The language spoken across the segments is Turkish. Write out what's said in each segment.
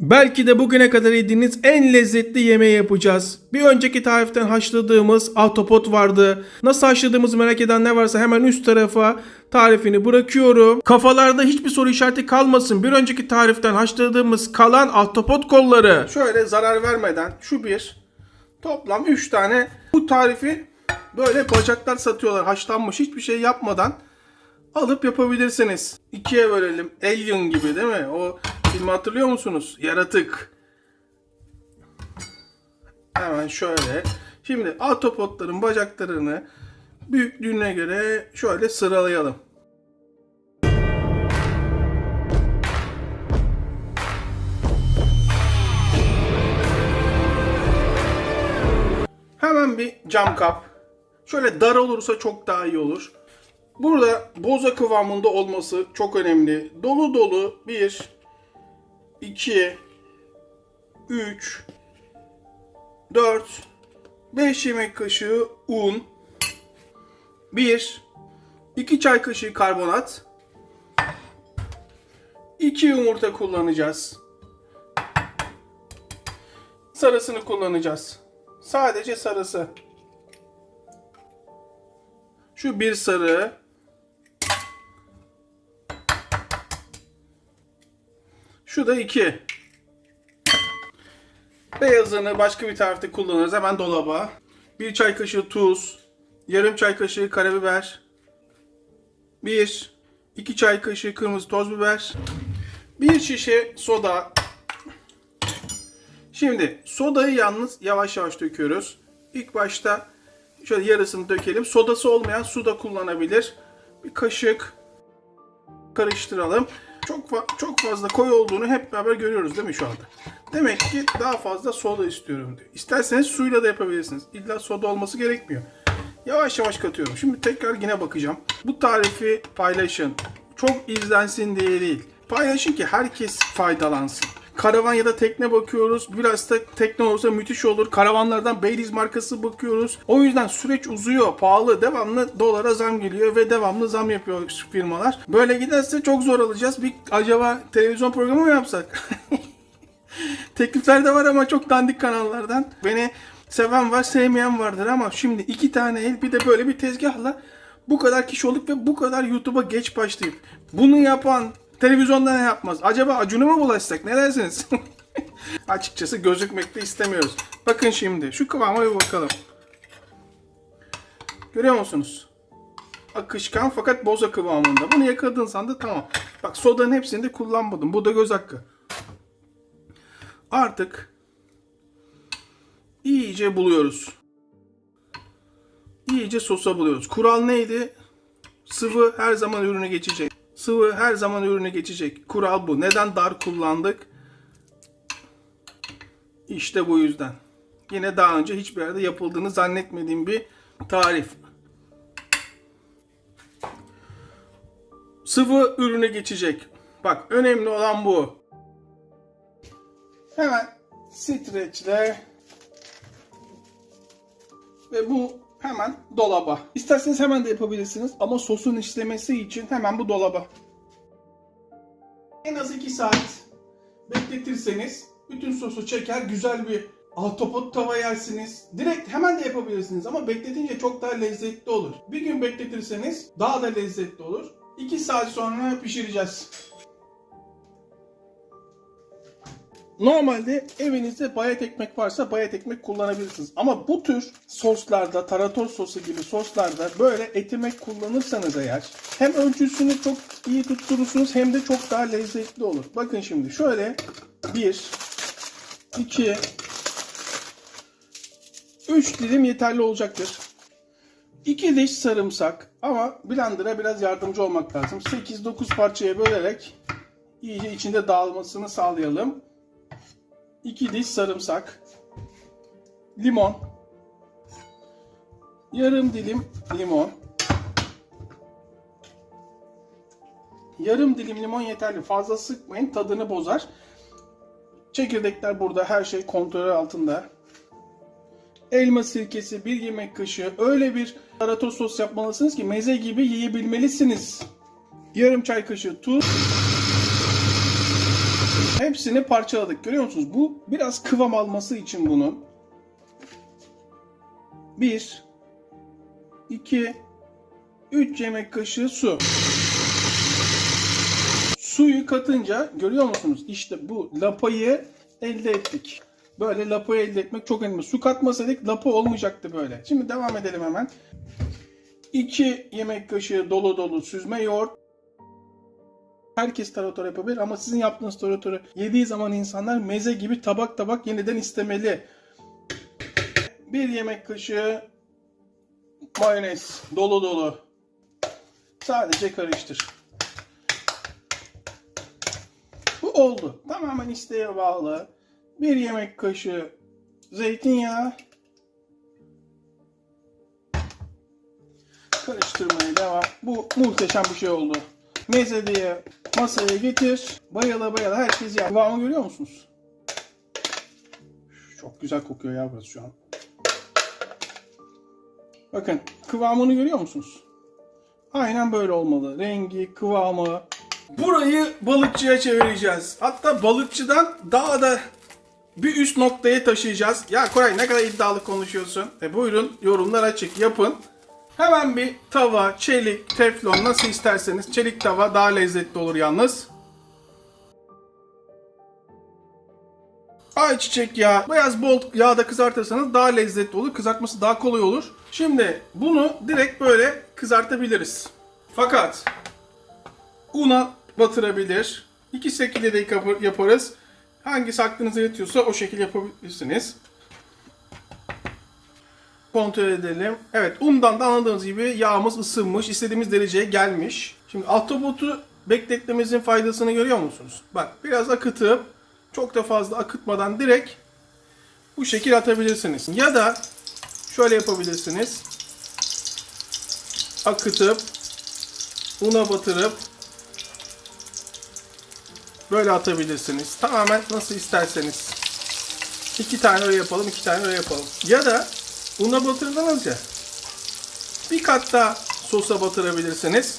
Belki de bugüne kadar yediğiniz en lezzetli yemeği yapacağız. Bir önceki tariften haşladığımız ahtapot vardı. Nasıl haşladığımızı merak eden ne varsa hemen üst tarafa tarifini bırakıyorum. Kafalarda hiçbir soru işareti kalmasın. Bir önceki tariften haşladığımız kalan ahtapot kolları. Şöyle zarar vermeden şu bir toplam 3 tane bu tarifi böyle bacaklar satıyorlar haşlanmış hiçbir şey yapmadan alıp yapabilirsiniz. İkiye bölelim. Alien gibi değil mi? O filmi hatırlıyor musunuz? Yaratık. Hemen şöyle. Şimdi autopotların bacaklarını büyüklüğüne göre şöyle sıralayalım. Hemen bir cam kap. Şöyle dar olursa çok daha iyi olur. Burada boza kıvamında olması çok önemli. Dolu dolu 1, 2, 3, 4, 5 yemek kaşığı un, 1, 2 çay kaşığı karbonat, 2 yumurta kullanacağız. Sarısını kullanacağız. Sadece sarısı. Şu bir sarı. Şu da iki. Beyazını başka bir tarifte kullanırız. Hemen dolaba. Bir çay kaşığı tuz. Yarım çay kaşığı karabiber. Bir. iki çay kaşığı kırmızı toz biber. Bir şişe soda. Şimdi sodayı yalnız yavaş yavaş döküyoruz. İlk başta şöyle yarısını dökelim. Sodası olmayan su da kullanabilir. Bir kaşık karıştıralım. Çok fa- çok fazla koyu olduğunu hep beraber görüyoruz değil mi şu anda? Demek ki daha fazla soda istiyorum diyor. İsterseniz suyla da yapabilirsiniz. İlla soda olması gerekmiyor. Yavaş yavaş katıyorum. Şimdi tekrar yine bakacağım. Bu tarifi paylaşın. Çok izlensin diye değil. Paylaşın ki herkes faydalansın. Karavan ya da tekne bakıyoruz. Biraz da tekne olursa müthiş olur. Karavanlardan Baileys markası bakıyoruz. O yüzden süreç uzuyor. Pahalı. Devamlı dolara zam geliyor ve devamlı zam yapıyor firmalar. Böyle giderse çok zor alacağız. Bir acaba televizyon programı mı yapsak? Teklifler de var ama çok dandik kanallardan. Beni seven var, sevmeyen vardır ama şimdi iki tane el bir de böyle bir tezgahla bu kadar kişi olup ve bu kadar YouTube'a geç başlayıp bunu yapan televizyonda ne yapmaz? Acaba Acun'a mı bulaşsak? Ne dersiniz? Açıkçası gözükmek de istemiyoruz. Bakın şimdi şu kıvama bir bakalım. Görüyor musunuz? Akışkan fakat boza kıvamında. Bunu yakaladığın sanda tamam. Bak sodanın hepsini de kullanmadım. Bu da göz hakkı. Artık iyice buluyoruz. İyice sosa buluyoruz. Kural neydi? Sıvı her zaman ürüne geçecek. Sıvı her zaman ürüne geçecek. Kural bu. Neden dar kullandık? İşte bu yüzden. Yine daha önce hiçbir yerde yapıldığını zannetmediğim bir tarif. Sıvı ürüne geçecek. Bak önemli olan bu. Hemen streçle ve bu hemen dolaba. İsterseniz hemen de yapabilirsiniz ama sosun işlemesi için hemen bu dolaba. En az 2 saat bekletirseniz bütün sosu çeker güzel bir ahtapot tava yersiniz. Direkt hemen de yapabilirsiniz ama bekletince çok daha lezzetli olur. Bir gün bekletirseniz daha da lezzetli olur. 2 saat sonra pişireceğiz. Normalde evinizde bayat ekmek varsa bayat ekmek kullanabilirsiniz. Ama bu tür soslarda, tarator sosu gibi soslarda böyle etimek kullanırsanız eğer hem ölçüsünü çok iyi tutturursunuz hem de çok daha lezzetli olur. Bakın şimdi şöyle 1 2 3 dilim yeterli olacaktır. 2 diş sarımsak ama blender'a biraz yardımcı olmak lazım. 8-9 parçaya bölerek iyice içinde dağılmasını sağlayalım. 2 diş sarımsak, limon, yarım dilim limon, yarım dilim limon yeterli. Fazla sıkmayın tadını bozar. Çekirdekler burada her şey kontrol altında. Elma sirkesi, bir yemek kaşığı öyle bir tarator sos yapmalısınız ki meze gibi yiyebilmelisiniz. Yarım çay kaşığı tuz. Hepsini parçaladık. Görüyor musunuz? Bu biraz kıvam alması için bunun. 1 2 3 yemek kaşığı su. Suyu katınca görüyor musunuz? İşte bu lapayı elde ettik. Böyle lapayı elde etmek çok önemli. Su katmasaydık lapa olmayacaktı böyle. Şimdi devam edelim hemen. 2 yemek kaşığı dolu dolu süzme yoğurt. Herkes tarator yapabilir ama sizin yaptığınız taratoru yediği zaman insanlar meze gibi tabak tabak yeniden istemeli. 1 yemek kaşığı mayonez dolu dolu. Sadece karıştır. Bu oldu. Tamamen isteğe bağlı. Bir yemek kaşığı zeytinyağı. Karıştırmaya devam. Bu muhteşem bir şey oldu. Meze diye masaya getir. Bayala bayala herkes yer. Kıvamı görüyor musunuz? Çok güzel kokuyor ya burası şu an. Bakın kıvamını görüyor musunuz? Aynen böyle olmalı. Rengi, kıvamı. Burayı balıkçıya çevireceğiz. Hatta balıkçıdan daha da bir üst noktaya taşıyacağız. Ya Koray ne kadar iddialı konuşuyorsun. E buyurun yorumlar açık yapın. Hemen bir tava, çelik, teflon nasıl isterseniz. Çelik tava daha lezzetli olur yalnız. Ayçiçek yağı, beyaz bol yağda kızartırsanız daha lezzetli olur. Kızartması daha kolay olur. Şimdi bunu direkt böyle kızartabiliriz. Fakat una batırabilir. İki şekilde de yap- yaparız. Hangisi aklınıza yatıyorsa o şekilde yapabilirsiniz. Kontrol edelim. Evet undan da anladığınız gibi yağımız ısınmış. istediğimiz dereceye gelmiş. Şimdi ahtapotu bekletmemizin faydasını görüyor musunuz? Bak biraz akıtıp çok da fazla akıtmadan direkt bu şekil atabilirsiniz. Ya da şöyle yapabilirsiniz. Akıtıp una batırıp böyle atabilirsiniz. Tamamen nasıl isterseniz. İki tane öyle yapalım, iki tane öyle yapalım. Ya da una batırdınız ya. Bir kat daha sosa batırabilirsiniz.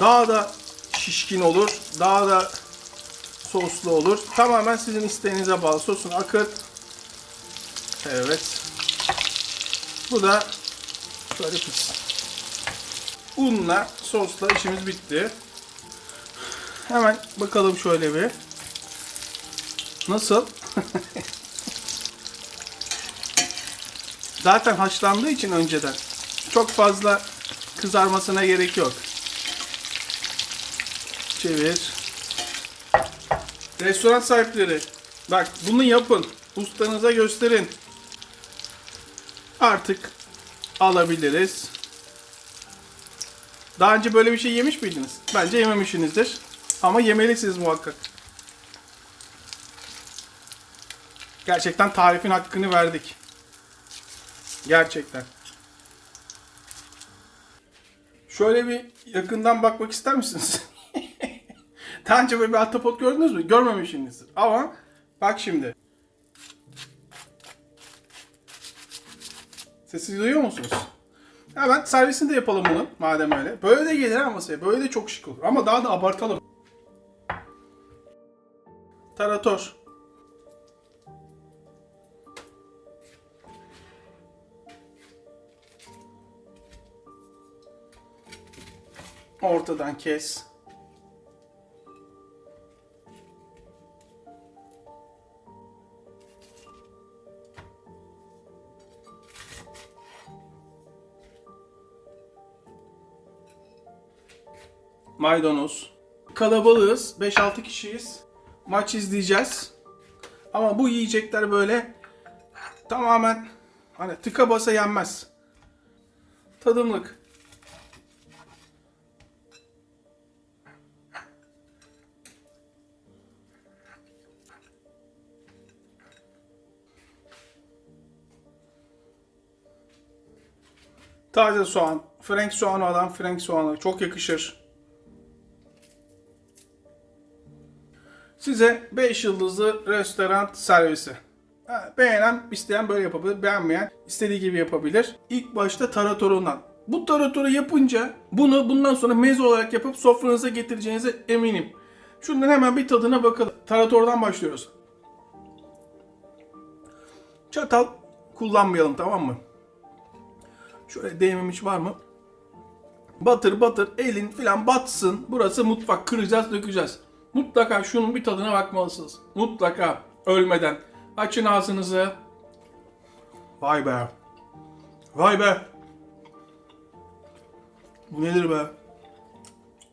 Daha da şişkin olur. Daha da soslu olur. Tamamen sizin isteğinize bağlı. Sosunu akıt. Evet. Bu da şöyle pişsin. Unla, sosla işimiz bitti. Hemen bakalım şöyle bir. Nasıl? Zaten haşlandığı için önceden çok fazla kızarmasına gerek yok. Çevir. Restoran sahipleri bak bunu yapın. Ustanıza gösterin. Artık alabiliriz. Daha önce böyle bir şey yemiş miydiniz? Bence yememişsinizdir. Ama yemelisiniz muhakkak. Gerçekten tarifin hakkını verdik. Gerçekten. Şöyle bir yakından bakmak ister misiniz? Daha önce böyle bir ahtapot gördünüz mü? Görmemişsinizdir. Ama bak şimdi. Sesi duyuyor musunuz? Hemen servisini de yapalım bunu madem öyle. Böyle de gelir ha masaya. Böyle de çok şık olur. Ama daha da abartalım. Tarator. Ortadan kes. Maydanoz. Kalabalığız. 5-6 kişiyiz. Maç izleyeceğiz. Ama bu yiyecekler böyle tamamen hani tıka basa yenmez. Tadımlık. Taze soğan. Frank soğanı olan Frank soğanı. Çok yakışır. Size 5 yıldızlı restoran servisi. Beğenen isteyen böyle yapabilir. Beğenmeyen istediği gibi yapabilir. İlk başta taratorundan. Bu taratoru yapınca bunu bundan sonra meze olarak yapıp sofranıza getireceğinize eminim. Şundan hemen bir tadına bakalım. Tarator'dan başlıyoruz. Çatal kullanmayalım tamam mı? Şöyle değmem hiç var mı? Batır batır elin filan batsın. Burası mutfak. Kıracağız dökeceğiz. Mutlaka şunun bir tadına bakmalısınız. Mutlaka ölmeden. Açın ağzınızı. Vay be. Vay be. Bu nedir be?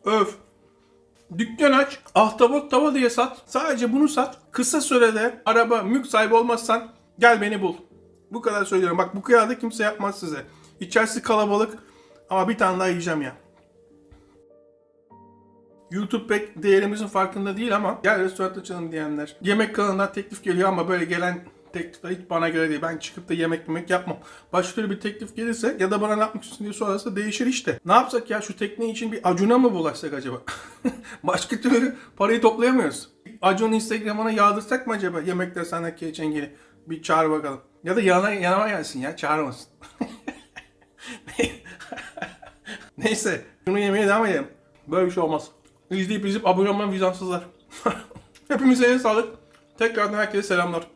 Öf. Dükkan aç, ahtapot tava diye sat. Sadece bunu sat. Kısa sürede araba, mülk sahibi olmazsan gel beni bul. Bu kadar söylüyorum. Bak bu kıyada kimse yapmaz size. İçerisi kalabalık ama bir tane daha yiyeceğim ya. YouTube pek değerimizin farkında değil ama gel restoran açalım diyenler. Yemek kanalından teklif geliyor ama böyle gelen teklifler hiç bana göre değil. Ben çıkıp da yemek yemek yapmam. Başka bir teklif gelirse ya da bana ne yapmak istiyorsun diye sorarsa değişir işte. Ne yapsak ya şu tekne için bir Acun'a mı bulaşsak acaba? Başka türlü parayı toplayamıyoruz. Acun Instagram'ına yağdırsak mı acaba yemekler sendeki geçengeli? Bir çağır bakalım. Ya da yana, yanıma gelsin ya çağırmasın. Neyse şunu yemeye devam edelim. Böyle bir şey olmaz. İzleyip izleyip abone olmayan vicdansızlar. Hepimize en sağlık. Tekrardan herkese selamlar.